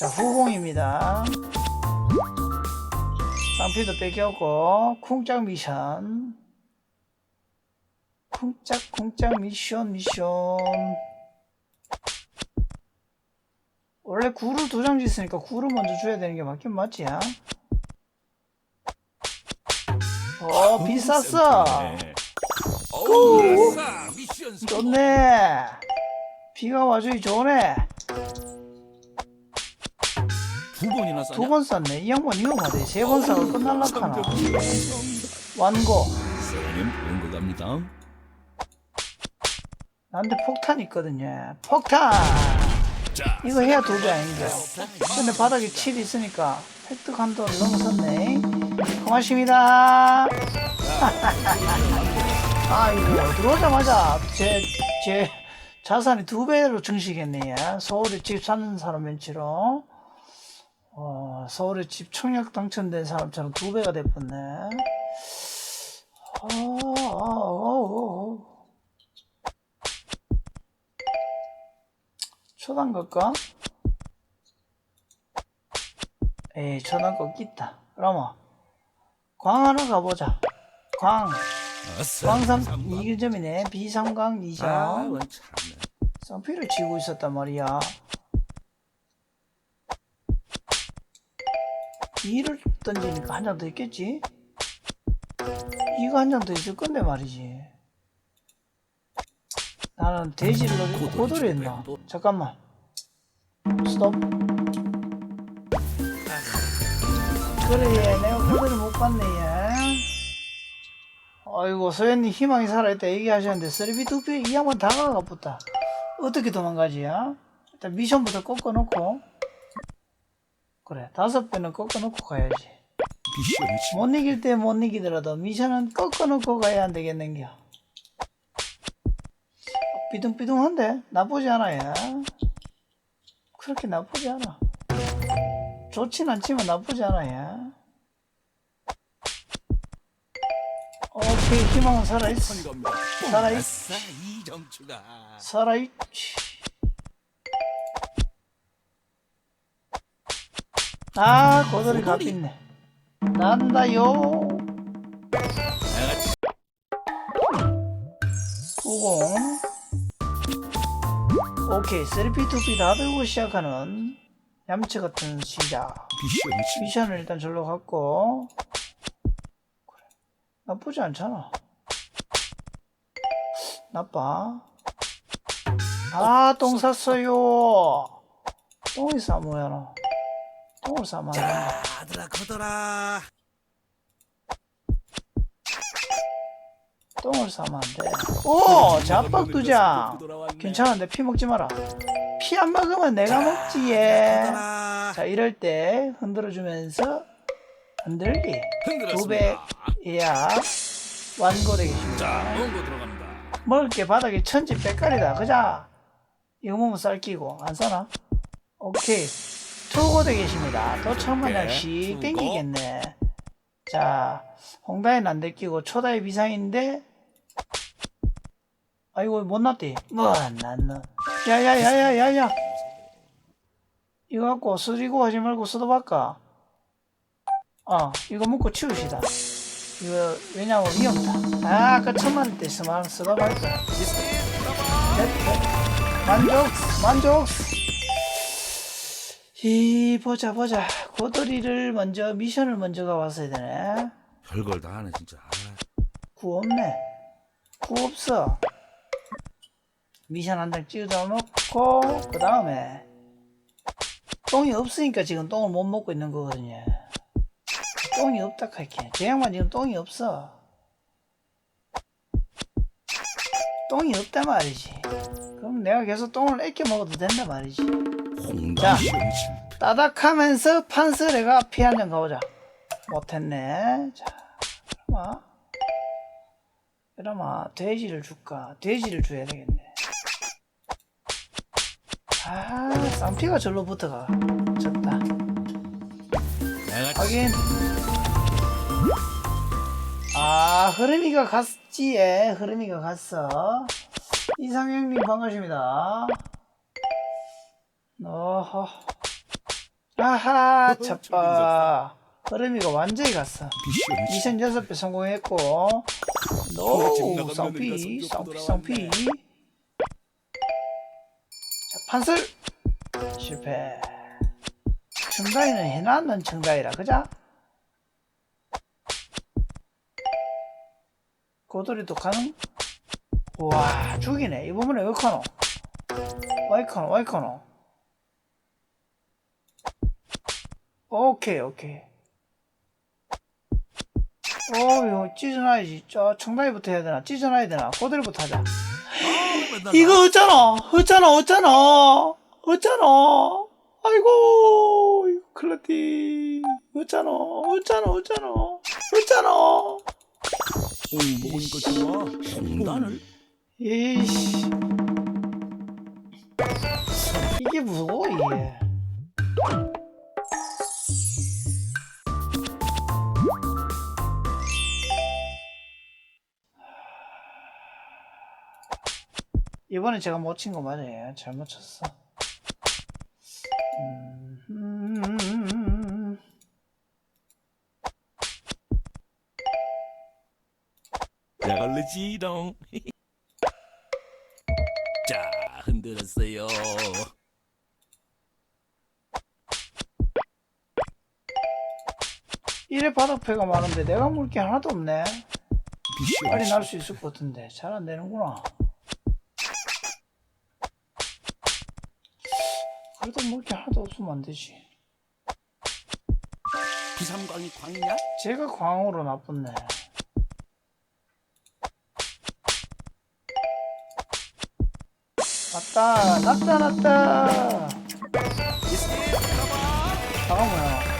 자, 후공입니다. 쌍피도 뺏겼고, 쿵짝 미션. 쿵짝, 쿵짝 미션, 미션. 원래 구를 두 장 짓으니까 구를 먼저 줘야 되는 게 맞긴 맞지, 야? 어, 비쌌어. 좋네. 비가 와주기 좋네. 두 번이나 싸냐? 두 번 쌌네. 이 양반 위험하대. 세 번 싸고 끝날라 카나. 완고. 쌤 보는 거 갑니다. 나한테 폭탄 있거든요. 폭탄! 자, 이거 해야 두배 아닌가. 근데 바닥에 칠 있으니까 획득 한도를 넘어섰네. 고맙습니다. 아이고, 들어오자마자 제, 제 자산이 두 배로 증식했네. 서울에 집 사는 사람 멘치로. 어, 서울에 집 청약 당첨된 사람처럼 두 배가 됐었네. 어, 어, 어, 어. 초단 걸까? 에이, 초단 거 있다. 그러면, 광 하나 가보자. 광. 광삼 삼 번. 2점이네. 비삼광 아, 2점. 원 참네. 쌍피를 치고 있었단 말이야. 2를 던지니까 한 장 더 있겠지? 이거 한 장 더 있을 건데 말이지. 나는 돼지를 넣고 고도리 했나? 잠깐만. 스톱. 그래, 얘. 내가 고도리 못 봤네, 얘. 아이고, 소연님 희망이 살아있다 얘기하셨는데, 3B, 2B 이 양반 다가가 붙다. 어떻게 도망가지, 야? 일단 미션부터 꺾어놓고. 그래, 다섯 배는 꺾어놓고 가야지. 미션 지못 이길 때 못 이기더라도 미션은 꺾어놓고 가야 안 되겠는겨. 삐둥삐둥한데? 나쁘지 않아, 야. 그렇게 나쁘지 않아. 좋진 않지만 나쁘지 않아, 야. 오케이, 희망은 살아있어. 선 겁니다. 살아있, 아싸, 이점 추가. 살아있지. 아, 고돌이 값있네. 난다요. 90 오케이 3P2P 다 들고 시작하는 얌체 같은 시작. 미션 지 미션을 일단 절로 갔고. 그래. 나쁘지 않잖아. 나빠. 아똥 샀어요. 똥이 싸 뭐야 너 똥을 싸면 안 된다 아들아 커더라. 똥을 싸면 안 돼 오 잡박 두장 괜찮은데 피 먹지 마라. 피 안 먹으면 내가 먹지 얘. 커더라. 자 이럴 때 흔들어 주면서 흔들기 두배 흔들었습니다. 예약 완고되겠습니다. 자. 먹을 게 바닥에 천지 빼깔이다. 그자 이거 먹으면 쌀끼고 안 싸나? 오케이 투고 되겠습니다. 도청마냥 오케이. 씩 투고. 땡기겠네. 자 홍다이는 안 데끼고 초다이 비상인데 아이고 못 났디. 뭐안 났노. 야야야야야야. 이거 갖고 쓰리고 하지 말고 써도볼까? 어 이거 먹고 치웁시다. 이거 왜냐면 위험다. 아 아까 천만 원대 쓰면 써도볼까? 만족 만족. 이 보자 보자 고돌이를 먼저 미션을 먼저가 왔어야 되네. 별걸 다 하네 진짜. 아, 구 없네. 구 없어. 미션 한장 찍어 놓고 그 다음에 똥이 없으니까 지금 똥을 못 먹고 있는 거거든요. 똥이 없다 할게. 저 양반 지금 똥이 없어. 똥이 없단 말이지. 그럼 내가 계속 똥을 애껴 먹어도 된단 말이지. 홍다 자. 따닥하면서 판스레가 피한장 가보자. 못했네. 자, 그러마. 그러마, 돼지를 줄까? 돼지를 줘야 되겠네. 아, 쌍피가 절로 붙어가. 졌다. 확인. 아, 흐름이가 갔지, 예. 흐름이가 갔어. 이상형님 반갑습니다. 어허. 아하 차빠 흐름이가 완전히 갔어. 미션 미션 6배 성공했고. 노 쌍피 쌍피 쌍피. 자 판슬. 실패. 청다이는 해놨는 청다이라. 그자? 고돌이도 가능? 우와 죽이네. 이번에 어카노? 와이카노 와이카노 오케이 오케이. 어 이거 찢어놔야지. 저 청다이부터 해야 되나? 찢어놔야 되나? 고돌이부터 하자. 이거 어쩌노? 어쩌노? 어쩌노? 어쩌노? 아이고 클라티 어쩌노? 어쩌노? 어쩌노? 어쩌노? 먹으니까 좋아. 홍단을 이씨. 이게 무서워 이게 이번에 제가 못 친 거 맞아요. 잘못 쳤어. 음, 음, 음, 음. 야갈르지롱 자 흔들었어요. 이래 바닥패가 많은데 내가 물게 하나도 없네. 빨리 날 수 있을 것 같은데 잘 안 되는구나. 그래도 뭐 이렇게 하나도 없으면 안 되지. 비삼광이 광이냐? 제가 광으로 나쁘네. 났다, 났다, 났다. 잠깐만.